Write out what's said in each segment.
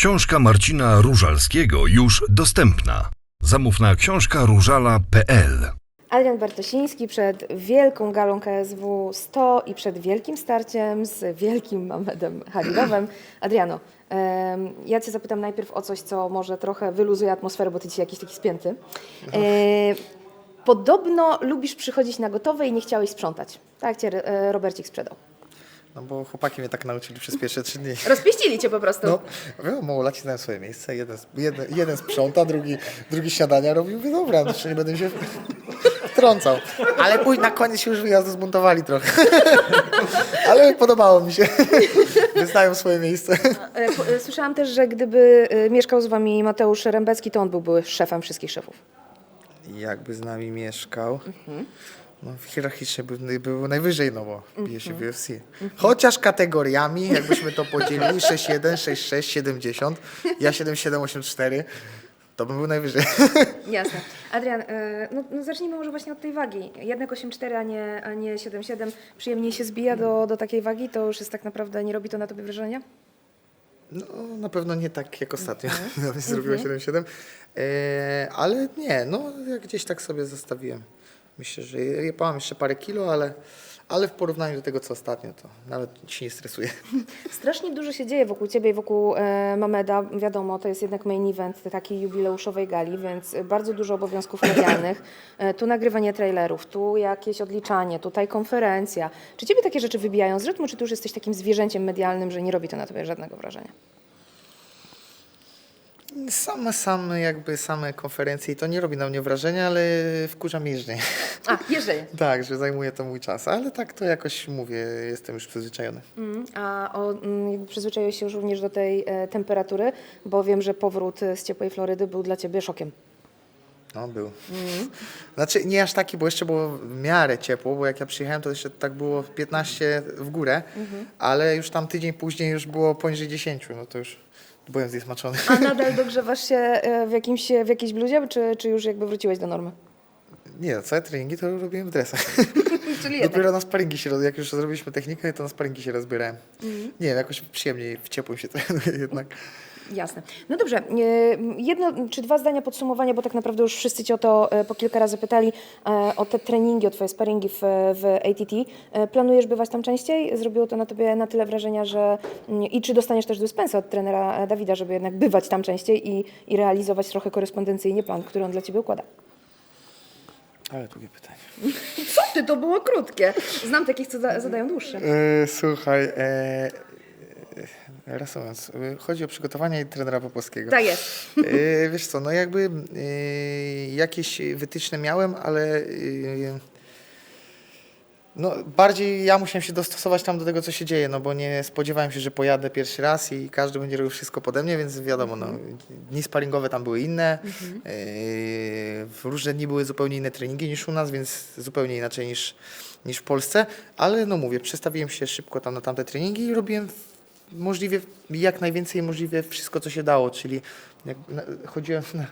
Książka Marcina Różalskiego już dostępna. Zamów na książkaróżala.pl Adrian Bartosiński przed wielką galą KSW 100 i przed wielkim starciem z wielkim Mamedem Halilowem. Adriano, ja Cię zapytam najpierw o coś, co może trochę wyluzuje atmosferę, bo Ty dzisiaj jakiś taki spięty. E, podobno lubisz przychodzić na gotowe i nie chciałeś sprzątać. Tak Cię e, Robercik sprzedał. No bo chłopaki mnie tak nauczyli przez pierwsze trzy dni. Rozpieścili Cię po prostu. No, wiadomo, małolaci znają swoje miejsce. Jeden, jeden, jeden sprząta, drugi, drugi śniadania robi. Mówię, dobra, no, nie będę się wtrącał. Ale później na koniec się już wyjazdu zbuntowali trochę. Ale podobało mi się. Wyznają swoje miejsce. E, e, Słyszałam też, że gdyby e, mieszkał z Wami Mateusz Rembecki, to on byłby szefem wszystkich szefów. Jakby z nami mieszkał, no hierarchicznie by, był najwyżej, no bo bije się w UFC. Chociaż kategoriami, jakbyśmy to podzielili, 6-1, 6-6, 70, ja 7-7, 8-4, to bym był najwyżej. Jasne. Adrian, e, no, no zacznijmy może właśnie od tej wagi. Jednak 8,4, a nie, a nie 7,7 przyjemniej się zbija do, do takiej wagi, to już jest tak naprawdę, nie robi to na tobie wrażenia? No, na pewno nie tak jak ostatnio, nawet zrobiłem 7-7, e, ale nie, no ja gdzieś tak sobie zostawiłem. Myślę, że ja mam jeszcze parę kilo, ale, ale w porównaniu do tego, co ostatnio, to nawet się nie stresuję. Strasznie dużo się dzieje wokół ciebie i wokół e, Mameda. Wiadomo, to jest jednak main event takiej jubileuszowej gali, więc bardzo dużo obowiązków medialnych. E, tu nagrywanie trailerów, tu jakieś odliczanie, tutaj konferencja. Czy ciebie takie rzeczy wybijają z rytmu, czy ty już jesteś takim zwierzęciem medialnym, że nie robi to na tobie żadnego wrażenia? Same, same jakby same konferencje i to nie robi na mnie wrażenia, ale wkurza mnie jeżdżenie. A, jeżdżenie. tak, że zajmuje to mój czas, ale tak to jakoś mówię, jestem już przyzwyczajony. Mm, A o, mm, przyzwyczaiłeś się już również do tej e, temperatury, bo wiem, że powrót z ciepłej Florydy był dla Ciebie szokiem. No, był. Znaczy nie aż taki, bo jeszcze było w miarę ciepło, bo jak ja przyjechałem, to jeszcze tak było 15 w górę, ale już tam tydzień później już było poniżej 10, no to już byłem zniesmaczony. A nadal dogrzewasz się e, w, jakimś, w jakiejś bluzie, czy, czy już jakby wróciłeś do normy? Nie, no, całe treningi to robiłem w dresach. Czyli Dopiero na sparingi się, jak już zrobiliśmy technikę, to na sparingi się rozbierałem. Nie wiem, jakoś przyjemniej w ciepłym się trenuje jednak. Jasne. No dobrze, e, jedno czy dwa zdania podsumowania, bo tak naprawdę już wszyscy Cię o to e, po kilka razy pytali, e, o te treningi, o Twoje sparingi w, w ATT. Planujesz bywać tam częściej? Zrobiło to na Tobie na tyle wrażenia, że mm, i czy dostaniesz też dyspensę od trenera Dawida, żeby jednak bywać tam częściej i, i realizować trochę korespondencyjnie plan, który on dla Ciebie układa? Ale drugie pytanie. Co ty, to było krótkie. Znam takich, co za, zadają dłuższe. Słuchaj, reasumując, e, chodzi o przygotowanie trenera Popowskiego. Tak jest. E, wiesz co, no jakby e, jakieś wytyczne miałem, ale no bardziej ja musiałem się dostosować tam do tego, co się dzieje, no bo nie spodziewałem się, że pojadę pierwszy raz i każdy będzie robił wszystko pode mnie, więc wiadomo, no, dni sparingowe tam były inne, e, w różne dni były zupełnie inne treningi niż u nas, więc zupełnie inaczej niż, niż w Polsce, ale no mówię, przestawiłem się szybko tam na tamte treningi i robiłem możliwie jak najwięcej możliwie wszystko, co się dało, czyli jak, na, chodziłem na,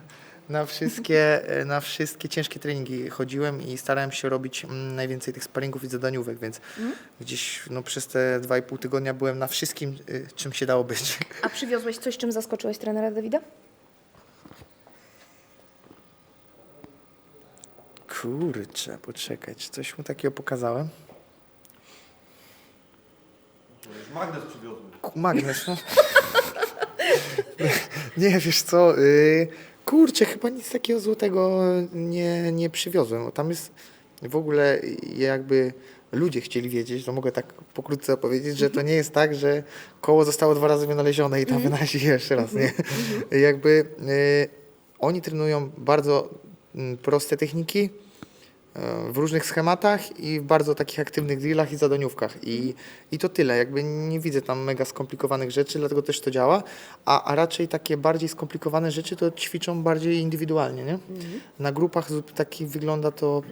na, wszystkie, na wszystkie ciężkie treningi chodziłem i starałem się robić mm, najwięcej tych sparingów i zadaniówek, więc gdzieś no, przez te dwa i pół tygodnia byłem na wszystkim, y, czym się dało być. A przywiozłeś coś, czym zaskoczyłeś trenera Dawida? Kurczę, poczekaj, czy coś mu takiego pokazałem? Magnes przywiozłem. Magnes, no. nie, wiesz co, y, kurczę, chyba nic takiego złotego nie, nie przywiozłem. Tam jest w ogóle jakby ludzie chcieli wiedzieć, to mogę tak pokrótce opowiedzieć, że to nie jest tak, że koło zostało dwa razy wynalezione i tam wynaleźli jeszcze raz, nie? Jakby y, oni trenują bardzo mm, proste techniki, w różnych schematach i w bardzo takich aktywnych drillach i zadaniówkach. I, I to tyle. Jakby nie widzę tam mega skomplikowanych rzeczy, dlatego też to działa. A, a raczej takie bardziej skomplikowane rzeczy to ćwiczą bardziej indywidualnie. Nie? Na grupach takich wygląda to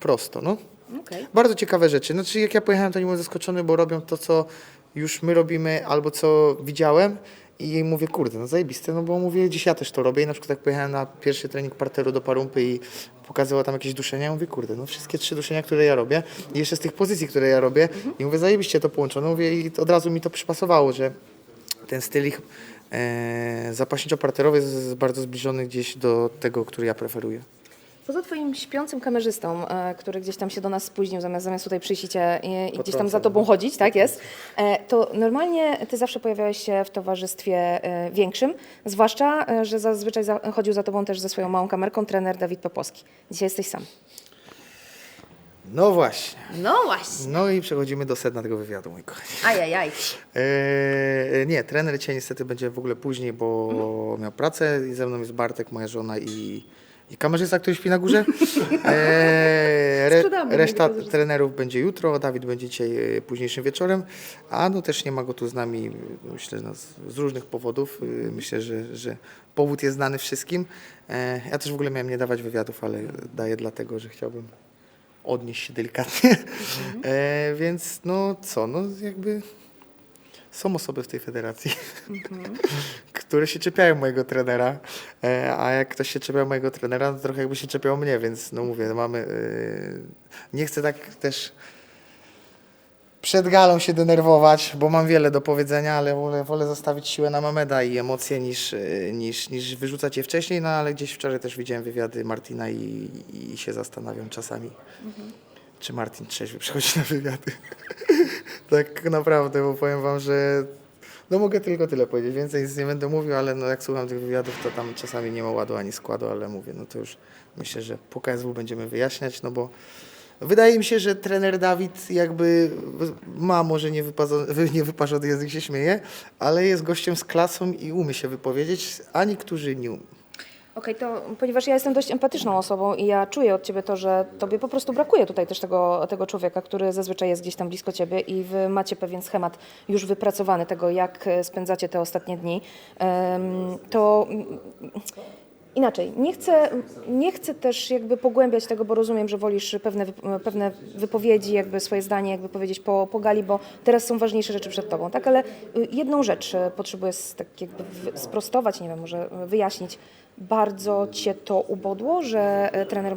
prosto. No. Okej. Bardzo ciekawe rzeczy. Znaczy, jak ja pojechałem, to nie byłem zaskoczony, bo robią to, co już my robimy, albo co widziałem. I mówię, kurde, no zajebiste, no bo mówię, dziś ja też to robię. I na przykład jak pojechałem na pierwszy trening parteru do parumpy i pokazywał tam jakieś duszenia, ja mówię, kurde, no wszystkie trzy duszenia, które ja robię i jeszcze z tych pozycji, które ja robię. I mówię, zajebiście to połączone. Mówię, i od razu mi to przypasowało, że ten styl ich E, zapaśniczo-parterowy jest bardzo zbliżony gdzieś do tego, który ja preferuję. Poza twoim śpiącym kamerzystą, e, który gdzieś tam się do nas spóźnił, zamiast, zamiast tutaj przyjść i, i, gdzieś tam za tobą chodzić, tak jest, e, to normalnie ty zawsze pojawiałeś się w towarzystwie e, większym, zwłaszcza, e, że zazwyczaj za, chodził za tobą też ze swoją małą kamerką trener Dawid Popowski. Dzisiaj jesteś sam. No właśnie. No właśnie. No i przechodzimy do sedna tego wywiadu, mój kochani. Ajajaj. Eee, nie, trener dzisiaj niestety będzie w ogóle później, bo miał pracę i ze mną jest Bartek, moja żona i, i kamerzysta, który śpi na górze. Eee, re, reszta trenerów będzie jutro, Dawid będzie dzisiaj e, późniejszym wieczorem, a no też nie ma go tu z nami, myślę, no, z, różnych powodów. E, Myślę, że, że powód jest znany wszystkim. E, ja też w ogóle miałem nie dawać wywiadów, ale daję dlatego, że chciałbym odnieść się delikatnie. E, więc no co, no jakby są osoby w tej federacji, które się czepiają mojego trenera, e, a jak ktoś się czepia mojego trenera, to trochę jakby się czepiał mnie, więc no mówię, no mamy, e, nie chcę tak też przed galą się denerwować, bo mam wiele do powiedzenia, ale wolę, wolę zostawić siłę na Mameda i emocje niż, e, niż, niż wyrzucać je wcześniej, no ale gdzieś wczoraj też widziałem wywiady Martina i, i się zastanawiam czasami, czy Martin trzeźwy przychodzi na wywiady. tak naprawdę, bo powiem wam, że no mogę tylko tyle powiedzieć, więcej nie będę mówił, ale no jak słucham tych wywiadów, to tam czasami nie ma ładu ani składu, ale mówię, no to już myślę, że po KSW będziemy wyjaśniać, no bo wydaje mi się, że trener Dawid jakby ma może niewyparzony język się śmieje, ale jest gościem z klasą i umie się wypowiedzieć, a niektórzy nie umie. Okej, to ponieważ ja jestem dość empatyczną osobą i ja czuję od ciebie to, że tobie po prostu brakuje tutaj też tego, tego człowieka, który zazwyczaj jest gdzieś tam blisko ciebie i wy macie pewien schemat już wypracowany tego, jak e, spędzacie te ostatnie dni, to inaczej, nie chcę, nie chcę też jakby pogłębiać tego, bo rozumiem, że wolisz pewne, pewne wypowiedzi, jakby swoje zdanie jakby powiedzieć po, po gali, bo teraz są ważniejsze rzeczy przed tobą, tak? Ale y, jedną rzecz y, potrzebuję tak jakby sprostować, nie wiem, może wyjaśnić. Bardzo cię to ubodło, że e, trener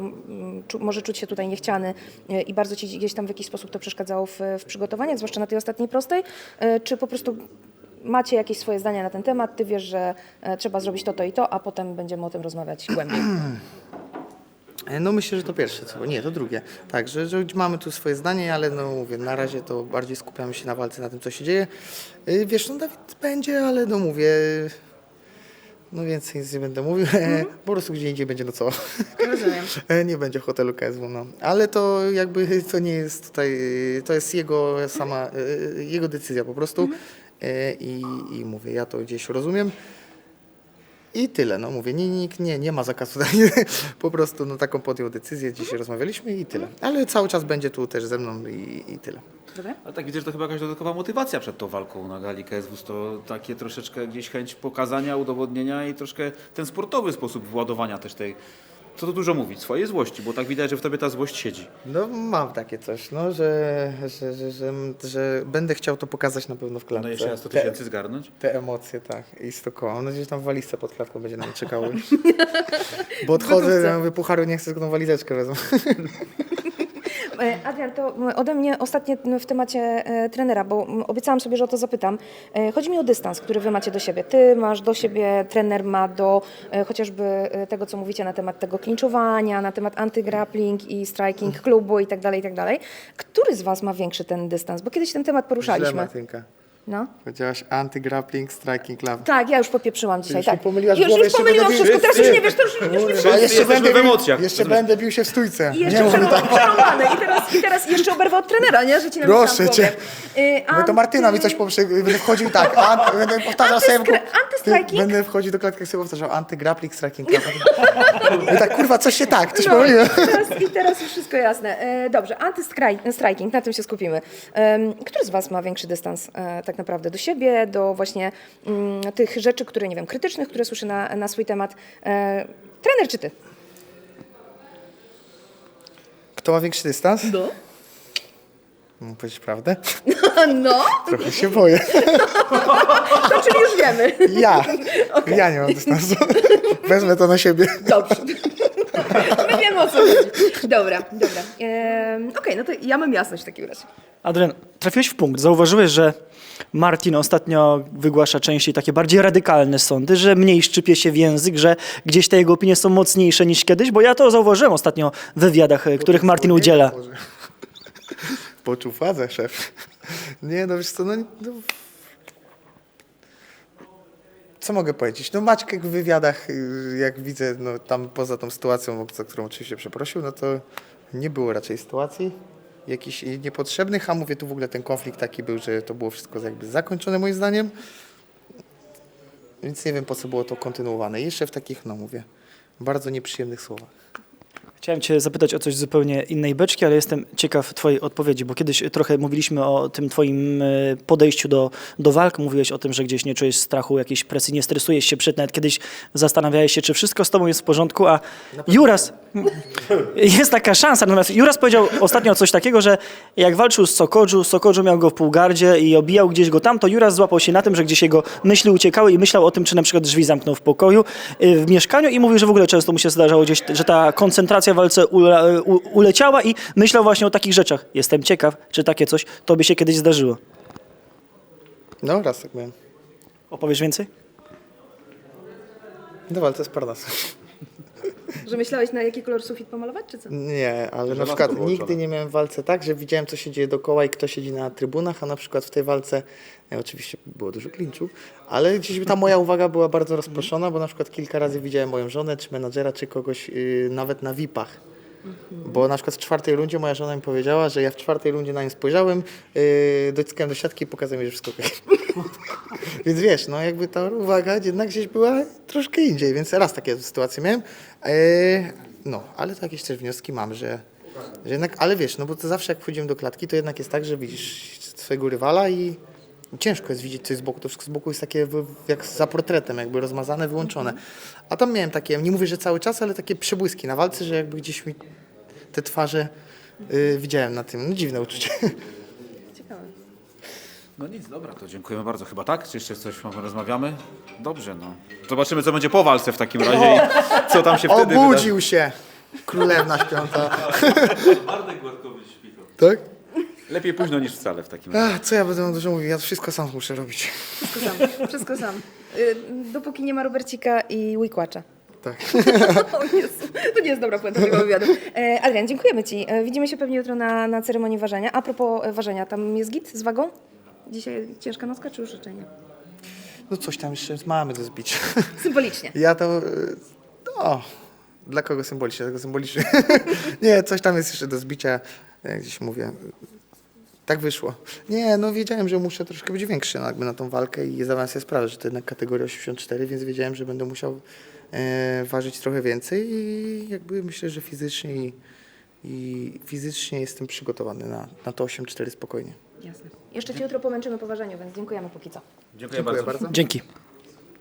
może czuć się tutaj niechciany e, i bardzo ci gdzieś tam w jakiś sposób to przeszkadzało w, w przygotowaniach, zwłaszcza na tej ostatniej prostej, E, czy po prostu macie jakieś swoje zdania na ten temat, ty wiesz, że e, trzeba zrobić to, to i to, a potem będziemy o tym rozmawiać głębiej. E, No myślę, że to pierwsze, co, nie, to drugie. Tak, że, że mamy tu swoje zdanie, ale no mówię, na razie to bardziej skupiamy się na walce, na tym, co się dzieje. E, Wiesz, no Dawid będzie, ale no mówię, no więcej nic nie będę mówił, e, po prostu gdzie indziej będzie, no co. Rozumiem. E, Nie będzie hotelu KSW, no. Ale to jakby to nie jest tutaj, to jest jego sama, e, jego decyzja po prostu. E, I, I mówię, ja to gdzieś rozumiem. I tyle, no mówię, nie, nikt nie, nie ma zakazu, po prostu no, taką podjął decyzję, dzisiaj rozmawialiśmy i tyle. Ale cały czas będzie tu też ze mną i, i tyle. Dobra? Ale tak widzę, że to chyba jakaś dodatkowa motywacja przed tą walką na gali KSW. To takie troszeczkę gdzieś chęć pokazania, udowodnienia i troszkę ten sportowy sposób władowania też tej, co tu dużo mówić, swojej złości, bo tak widać, że w tobie ta złość siedzi. No mam takie coś, no, że, że, że, że, że będę chciał to pokazać na pewno w klatce. No jeszcze raz 100 Te- tysięcy zgarnąć. Te emocje, tak. I z Mam nadzieję, że tam walizce pod klatką będzie nam czekały. Bo odchodzę, ja mówię, pucharu nie chcę, tylko tą walizeczkę wezmę. E, Adrian, to ode mnie ostatnie w temacie e, trenera, bo obiecałam sobie, że o to zapytam. E, chodzi mi o dystans, który wy macie do siebie. Ty masz do siebie, trener ma do chociażby tego, co mówicie na temat tego klinczowania, na temat antygrappling i striking klubu i tak dalej, i tak dalej. Który z was ma większy ten dystans? Bo kiedyś ten temat Źle, poruszaliśmy. Martynka. No. Powiedziałaś anty-grappling, striking club. Tak, ja już popieprzyłam dzisiaj, Już tak. pomyliłaś już głowę, już jeszcze pomyliłam będę wszystko, bił. teraz już nie wiesz, to już, już, Wszyscy A jeszcze jesteśmy będę, w emocjach. jeszcze będę bił się w stójce. I Nie jeszcze przerwa- tak. przerąbane. I teraz, I teraz jeszcze oberwę od trenera, nie? Że ci na Proszę cię. Y, Mówię, to Martyna mi coś poprze... Będę wchodził tak, an... będę powtarzał sobie... Antyskra- antystriking? Będę wchodził do klatki i sobie powtarzał anty-grappling, striking club. Mówię tak, kurwa, coś się tak, coś No, pomyliłem. i teraz, I teraz już wszystko jasne. E, dobrze, antystriking, na tym się skupimy. Em, który z Was ma większy dystans e, tak naprawdę do siebie, do właśnie mm, tych rzeczy, które, nie wiem, krytycznych, które słyszy na, na swój temat? E, trener czy Ty? Kto ma większy dystans? No. Mam powiedzieć prawdę? No, Trochę się boję. to czyli już wiemy. Ja. Ja nie mam dystansu. Wezmę to na siebie. Dobrze. My wiemy o co chodzi. Dobra, dobra. Em, Okej, no to ja mam jasność w takim razie. Adrian, trafiłeś w punkt. Zauważyłeś, że Martin ostatnio wygłasza częściej takie bardziej radykalne sądy, że mniej szczypie się w język, że gdzieś te jego opinie są mocniejsze niż kiedyś, bo ja to zauważyłem ostatnio w wywiadach, e, których Martin udziela. Poczuł fazę szef. Nie, no wiesz co, no, no... Co mogę powiedzieć? No Maćkek w wywiadach, y, jak widzę, no tam poza tą sytuacją, za którą oczywiście przeprosił, no to nie było raczej sytuacji jakichś y, niepotrzebnych, a mówię, tu w ogóle ten konflikt taki był, że to było wszystko jakby zakończone moim zdaniem. Więc nie wiem, po co było to kontynuowane. Jeszcze w takich, no mówię, bardzo nieprzyjemnych słowach. Chciałem Cię zapytać o coś zupełnie innej beczki, ale jestem ciekaw Twojej odpowiedzi, bo kiedyś trochę mówiliśmy o tym Twoim e, podejściu do, do walk. Mówiłeś o tym, że gdzieś nie czujesz strachu, jakiejś presji, nie stresujesz się przed. Nawet kiedyś zastanawiałeś się, czy wszystko z Tobą jest w porządku, a Juras, jest taka szansa. Natomiast Juras powiedział ostatnio coś takiego, że jak walczył z Sokodżu, Sokodżu miał go w półgardzie i obijał gdzieś go tam, to Juras złapał się na tym, że gdzieś jego myśli uciekały i myślał o tym, czy na przykład drzwi zamknął w pokoju, y, w mieszkaniu i mówił, że w ogóle często mu się zdarzało gdzieś, że ta koncentracja w walce u, uleciała i myślał właśnie o takich rzeczach. Jestem ciekaw, czy takie coś tobie się kiedyś zdarzyło. No raz tak miałem. Opowiesz więcej? Na walce z Parnasem. Że myślałeś na jaki kolor sufit pomalować, czy co? Nie, ale na przykład było nigdy nie miałem w walce tak, że widziałem, co się dzieje dookoła i kto siedzi na trybunach, a na przykład w tej walce, e, oczywiście było dużo klinczu, ale gdzieś ta moja uwaga była bardzo rozproszona, bo na przykład kilka razy widziałem moją żonę, czy menadżera, czy kogoś yy, nawet na VIP-ach. Bo na przykład w czwartej rundzie moja żona mi powiedziała, że ja w czwartej rundzie na nią spojrzałem, yy, dociskałem do siatki i pokazałem jej, że wszystko okej. Więc wiesz, no jakby ta uwaga jednak gdzieś była troszkę indziej, więc raz takie sytuacje miałem. E, no, ale to jakieś też wnioski mam, że, że jednak, ale wiesz, no bo to zawsze jak wchodzimy do klatki, to jednak jest tak, że widzisz swojego rywala i ciężko jest widzieć coś z boku, to wszystko z boku jest takie jak za portretem, jakby rozmazane, wyłączone. A tam miałem takie, nie mówię, że cały czas, ale takie przebłyski na walce, że jakby gdzieś mi te twarze y, widziałem na tym. No dziwne uczucie. No nic, dobra, to dziękujemy bardzo. Chyba tak? Czy jeszcze coś rozmawiamy? Dobrze, no. Zobaczymy, co będzie po walce w takim razie i co tam się wtedy wydarzy. Obudził się! Królewna śpiąca. tak? Lepiej późno niż wcale w takim razie. Ach, co ja będę dużo mówił? Ja wszystko sam muszę robić. Wszystko sam, wszystko sam. Y, Dopóki nie ma Robercika i Wikłacza. Tak. O Jezu, to nie jest dobra puenta tego wywiadu. E, Adrian, dziękujemy Ci. E, Widzimy się pewnie jutro na, na ceremonii ważenia. A propos e, ważenia, tam jest git z wagą? Dzisiaj ciężka nocka czy już życzenie? No coś tam jeszcze mamy do zbicia. Symbolicznie. Ja to... No, dla kogo symbolicznie? Dla kogo symbolicznie? Nie, coś tam jest jeszcze do zbicia. Jak gdzieś mówię. Tak wyszło. Nie, no wiedziałem, że muszę troszkę być większy no, jakby na tą walkę i zdawałem sobie sprawę, że to jednak kategoria 84, więc wiedziałem, że będę musiał e, ważyć trochę więcej i jakby myślę, że fizycznie i, i fizycznie jestem przygotowany na, na to 8-4 spokojnie. Jasne. Jeszcze Cię jutro pomęczymy po ważeniu, więc dziękujemy póki co. Dziękuję, Dziękuję bardzo. bardzo. Dzięki.